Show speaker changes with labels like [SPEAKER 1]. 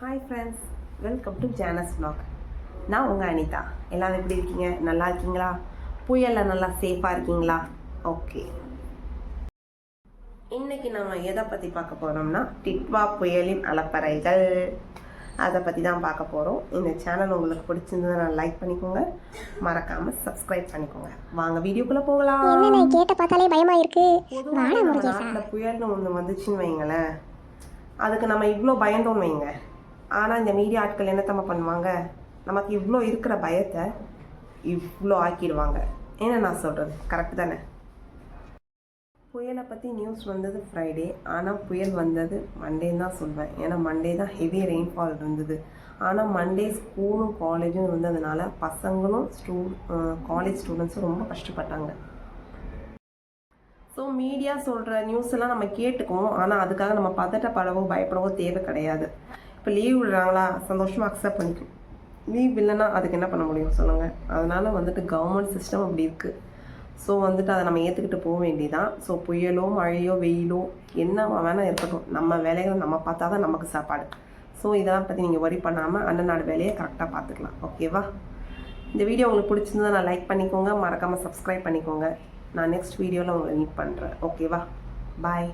[SPEAKER 1] hi friends welcome to Jane's vlog நான் உங்கள் அனிதா எல்லோரும் எப்படி இருக்கீங்க நல்லா இருக்கீங்களா புயலில் நல்லா சேஃபாக இருக்கீங்களா ஓகே இன்றைக்கி நம்ம எதை பற்றி பார்க்க போகிறோம்னா டிட்வா புயலின் அலப்பறைகள் அதை பற்றி தான் பார்க்க போகிறோம் இந்த சேனல் உங்களுக்கு நான் லைக் பண்ணிக்கோங்க மறக்காமல் சப்ஸ்கிரைப் பண்ணிக்கோங்க வாங்க வீடியோக்குள்ளே போகலாம்
[SPEAKER 2] கேட்ட பார்த்தாலே பயமாக இருக்குது புயல்னு ஒன்று வந்துச்சுன்னு வைங்களேன்
[SPEAKER 1] அதுக்கு நம்ம இவ்வளோ பயந்தோன்னு வைங்க ஆனால் இந்த மீடியா ஆட்கள் என்ன தம்ம பண்ணுவாங்க நமக்கு இவ்வளோ இருக்கிற பயத்தை இவ்வளோ ஆக்கிடுவாங்க ஏன்னா நான் சொல்கிறது கரெக்ட் தானே புயலை பற்றி நியூஸ் வந்தது ஃப்ரைடே ஆனால் புயல் வந்தது மண்டேன்னு தான் சொல்வேன் ஏன்னா மண்டே தான் ஹெவி ரெயின்ஃபால் இருந்தது ஆனால் மண்டே ஸ்கூலும் காலேஜும் இருந்ததுனால பசங்களும் ஸ்டூ காலேஜ் ஸ்டூடெண்ட்ஸும் ரொம்ப கஷ்டப்பட்டாங்க ஸோ மீடியா சொல்கிற நியூஸ் எல்லாம் நம்ம கேட்டுக்குவோம் ஆனால் அதுக்காக நம்ம பதட்டப்படவோ பயப்படவோ தேவை கிடையாது இப்போ லீவ் விடுறாங்களா சந்தோஷமாக அக்செப்ட் பண்ணிக்கும் லீவ் இல்லைன்னா அதுக்கு என்ன பண்ண முடியும் சொல்லுங்கள் அதனால் வந்துட்டு கவர்மெண்ட் சிஸ்டம் அப்படி இருக்குது ஸோ வந்துட்டு அதை நம்ம ஏற்றுக்கிட்டு போக வேண்டியதான் ஸோ புயலோ மழையோ வெயிலோ என்ன வேணால் இருக்கட்டும் நம்ம வேலைகளை நம்ம பார்த்தா தான் நமக்கு சாப்பாடு ஸோ இதெல்லாம் பற்றி நீங்கள் ஒரி பண்ணாமல் அண்ணன் நாடு வேலையை கரெக்டாக பார்த்துக்கலாம் ஓகேவா இந்த வீடியோ உங்களுக்கு பிடிச்சிருந்தா நான் லைக் பண்ணிக்கோங்க மறக்காமல் சப்ஸ்கிரைப் பண்ணிக்கோங்க நான் நெக்ஸ்ட் வீடியோவில் உங்களை மீட் பண்ணுறேன் ஓகேவா பாய்